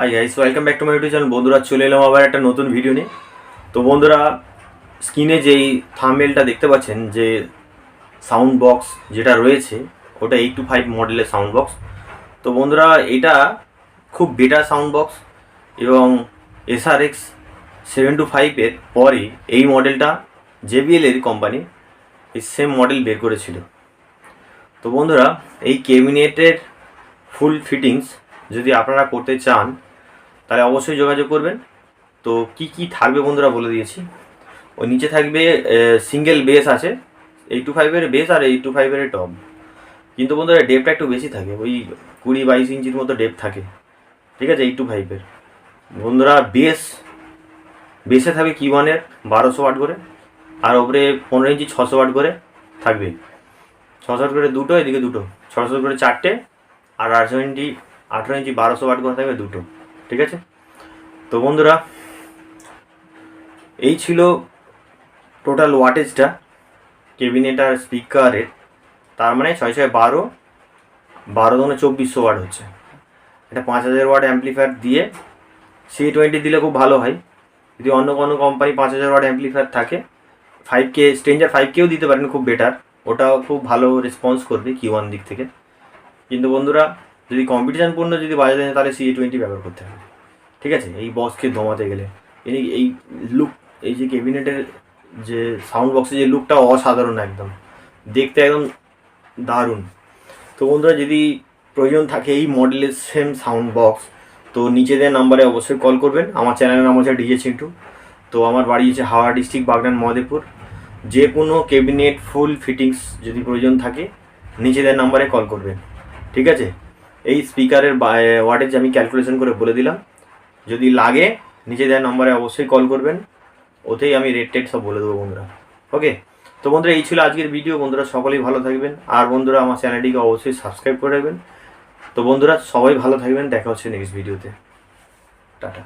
Hi guys welcome back to my YouTube channel বন্ধুরা, চলে এলাম আবার একটা নতুন ভিডিও নিয়ে। তো বন্ধুরা স্ক্রিনে যেই থামমেলটা দেখতে পাচ্ছেন, যে সাউন্ড বক্স যেটা রয়েছে, ওটা এইট টু ফাইভ মডেলের সাউন্ড বক্স তো বন্ধুরা, এটা খুব বেটার সাউন্ড বক্স এবং এসআরএক্স সেভেন টু ফাইভের পরে এই মডেলটা জেবিএল এর কোম্পানি এই সেম মডেল বের করেছিল। তো বন্ধুরা, এই ক্যাবিনেটের ফুল ফিটিংস যদি আপনারা করতে চান তাহলে অবশ্যই যোগাযোগ করবেন। তো কি কি থাকবে বন্ধুরা বলে দিয়েছি। ওই নিচে থাকবে সিঙ্গেল বেস আছে। এইট টু ফাইভের বেস আর এইট টু ফাইভের টপ কিন্তু বন্ধুরা ডেপটা একটু বেশি থাকে। ওই কুড়ি বাইশ ইঞ্চির মতো ডেপ থাকে। ঠিক আছে? এইট টু ফাইভের বন্ধুরা বেস বেসে থাকবে কি ওয়ানের বারোশো ওয়াট করে। আর ওপরে পনেরো ইঞ্চি ছশো ওয়াট করে থাকবে। ছশো ওয়াট করে দুটো, এদিকে দুটো। ছশো করে চারটে। আর আটশো ইঞ্চি, আঠেরো ইঞ্চি বারোশো ওয়াট করে থাকবে দুটো। ঠিক আছে? তো বন্ধুরা, এই ছিল টোটাল ওয়াটেজটা কেবিনেট আর স্পিকারের তার মানে ছয় ছয় বারো বারো দোনে চব্বিশশো ওয়াট হচ্ছে। এটা পাঁচ হাজার ওয়াট অ্যাম্পলিফায়ার দিয়ে সি টোয়েন্টি দিলে খুব ভালো হয়। যদি অন্য কোনো কোম্পানি পাঁচ হাজার ওয়াট অ্যাম্পলিফায়ার থাকে ফাইভ কে স্ট্রেঞ্জার ফাইভ কেও দিতে পারেন খুব বেটার ওটাও খুব ভালো রেসপন্স করবে কি ওয়ান দিক থেকে। কিন্তু বন্ধুরা যদি কম্পিটিশান পূর্ণ যদি বাজাতে হয় তাহলে সি টোয়েন্টি ব্যবহার করতে হবে। ঠিক আছে? এই বক্সকে দমাতে গেলে। এই এই লুক এই যে ক্যাবিনেটের যে সাউন্ড বক্সের যে লুকটা অসাধারণ একদম। দেখতে একদম দারুণ। তো বন্ধুরা, যদি প্রয়োজন থাকে এই মডেলের সেম সাউন্ড বক্স তো নিচেদের নাম্বারে অবশ্যই কল করবেন। আমার চ্যানেলের নাম হচ্ছে ডিজে চিন্টু তো আমার বাড়ি হচ্ছে হাওড়া ডিস্ট্রিক্ট বাগনান, মহাদেবপুর। যে কোনো ক্যাবিনেট ফুল ফিটিংস যদি প্রয়োজন থাকে নিচেদের নাম্বারে কল করবেন। ঠিক আছে? এই স্পিকারের ওয়াটেজ আমি ক্যালকুলেশন করে বলে দিলাম। যদি লাগে নিচে দেওয়া নম্বরে অবশ্যই কল করবেন। ওতেই আমি রেট টেট সব বলে দেবো বন্ধুরা। ওকে তো বন্ধুরা, এই ছিল আজকের ভিডিও বন্ধুরা, সকলেই ভালো থাকবেন। আর বন্ধুরা, আমার চ্যানেলটিকে অবশ্যই সাবস্ক্রাইব করে রাখবেন। তো বন্ধুরা, সবাই ভালো থাকবেন। দেখা হচ্ছে নেক্সট ভিডিওতে টাটা।